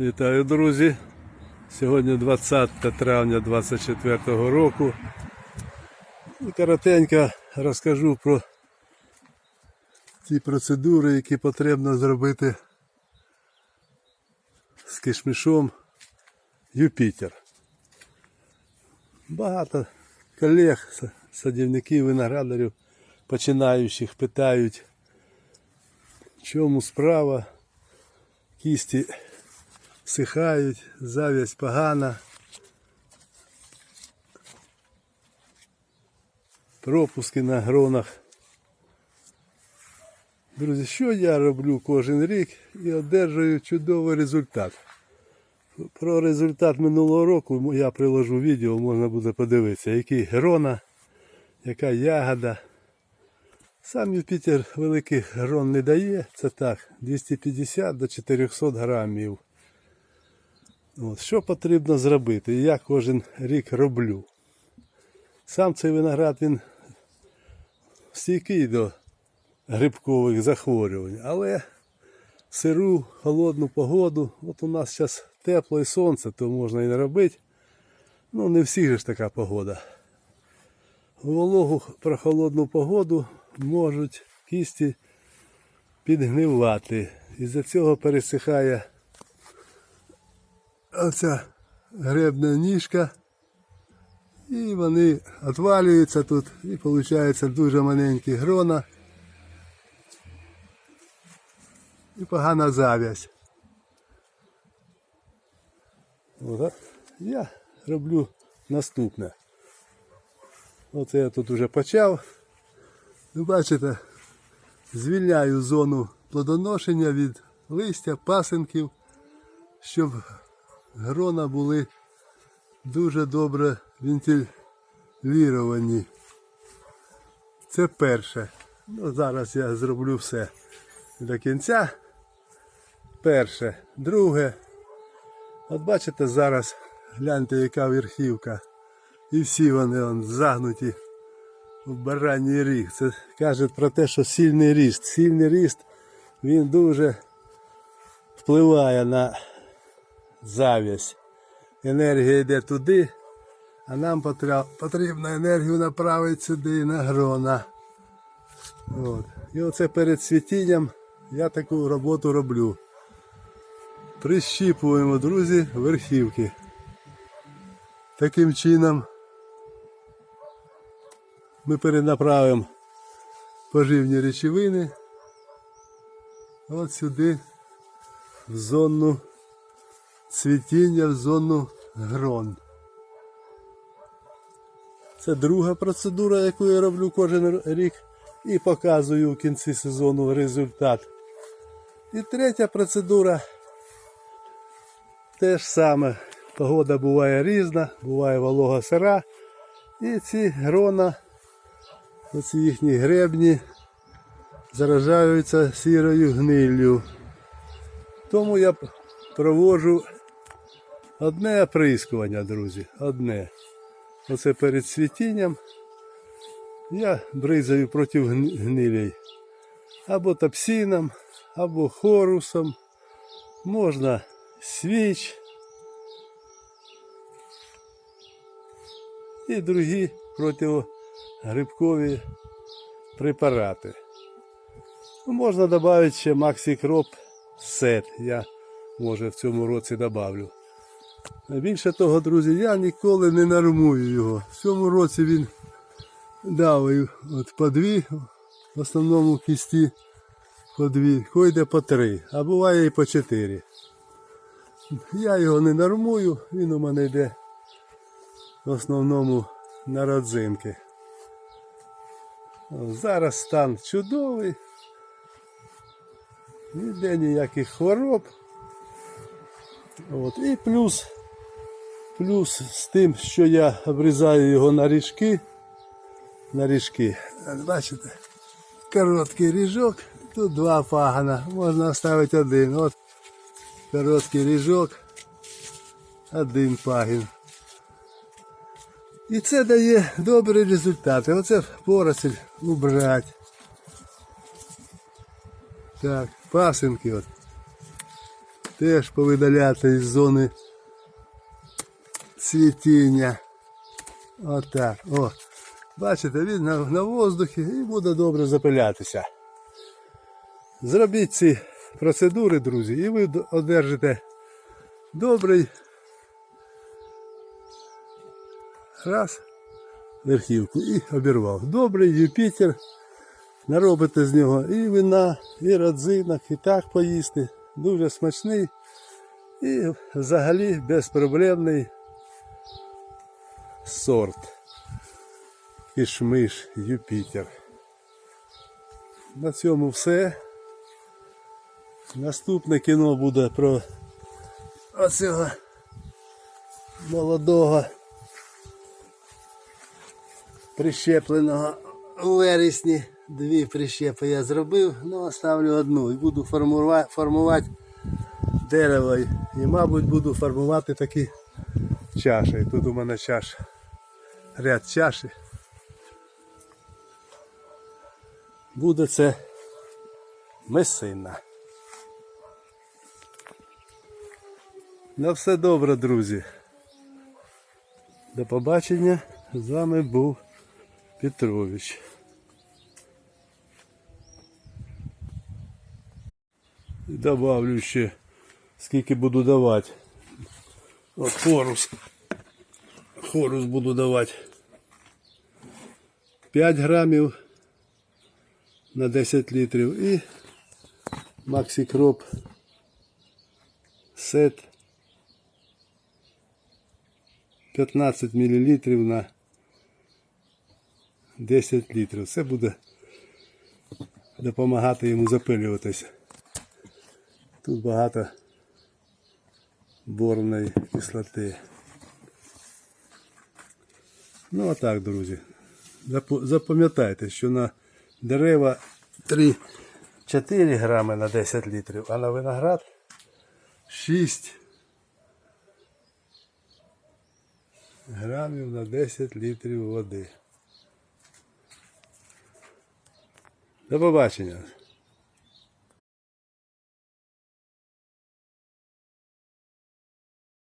Вітаю, друзі! Сьогодні 20 травня 24 року. І коротенько розкажу про ті процедури, які потрібно зробити з кишмішом Юпітер. Багато колег, садівників, виноградарів, починаючих питають, в чому справа, кісті всихають, зав'язь погана. Пропуски на гронах. Друзі, що я роблю кожен рік і одержую чудовий результат. Про результат минулого року я приложу відео, можна буде подивитися, який грона, яка ягода. Сам Юпітер великих грон не дає, це так, 250 до 400 грамів. Що потрібно зробити? Я кожен рік роблю. Сам цей виноград він стійкий до грибкових захворювань, але в сиру, холодну погоду, от у нас зараз тепло і сонце, то можна і не робити. Ну, не всіх ж така погода. Вологу про холодну погоду можуть кісті підгнивати. Із-за цього пересихає оця гребна ніжка. І вони відвалюються тут і виходить дуже маленькі грона. І погана зав'язь. Я роблю наступне. Оце я тут вже почав. Ви бачите, звільняю зону плодоношення від листя, пасинків, щоб грона були дуже добре вентиліровані. Це перше. Ну, зараз я зроблю все до кінця. Перше. Друге. От бачите зараз, гляньте, яка верхівка. І всі вони он, загнуті в бараній ріг. Це каже про те, що сильний ріст. Сильний ріст він дуже впливає на зав'язь. Енергія йде туди, а нам потрібно енергію направити сюди на грона. От. І оце перед цвітінням я таку роботу роблю. Прищіпуємо, друзі, верхівки. Таким чином ми перенаправимо поживні речовини от сюди, в зону цвітіння, в зону грон. Це друга процедура, яку я роблю кожен рік і показую в кінці сезону результат. І третя процедура те ж саме. Погода буває різна, буває волога сира. І ці грона, оці їхні гребні, заражаються сірою гниллю. Тому я проводжу одне оприскування, друзі. Одне. Оце перед цвітінням я бризаю проти гни- гнилей. Або топсином, або хорусом. Можна свіч. І другі противогрибкові препарати. Можна додати ще Максикроп сет. Я може в цьому році добавлю. Більше того, друзі, я ніколи не нормую його. В цьому році він дав от по дві, в основному кісті по дві, ходить по три, а буває і по чотири. Я його не нормую, він у мене йде в основному на родзинки. Зараз стан чудовий. Ніде ніяких хвороб. От. І плюс, плюс з тим, що я обрізаю його на ріжки. На ріжки. Бачите? Короткий ріжок, тут два пагана, можна оставити один. От короткий ріжок, один пагін. І це дає добрі результати. Оце поросль убрати. Так, пасинки от. Теж повидаляти із зони цвітіння. Отак. О. Бачите, він на, на воздухі і буде добре запилятися. Зробіть ці процедури, друзі, і ви одержите добрий раз верхівку і обірвав. Добрий Юпітер. Наробите з нього і вина, і родзинок, і так поїсти. Дуже смачний і взагалі безпроблемний сорт. Кишмиш Юпітер. На цьому все. Наступне кіно буде про оцього молодого прищепленого вересні. Дві прищепи я зробив, ну оставлю одну і буду формувати, формувати дерево. І, мабуть, буду формувати такі чаші. Тут у мене чаш, ряд чаші. Буде це месина. На все добре, друзі. До побачення. З вами був Петрович. Добавлю ще, скільки буду давати. От хорус. Хорус буду давати. 5 грамів на 10 літрів і Максикроп сет 15 мл на 10 літрів. Це буде допомагати йому запилюватися. Тут багато борної кислоти. Ну а так, друзі. Запам'ятайте, що на дерева 3-4 грами на 10 літрів, а на виноград 6 грамів на 10 літрів води. До побачення.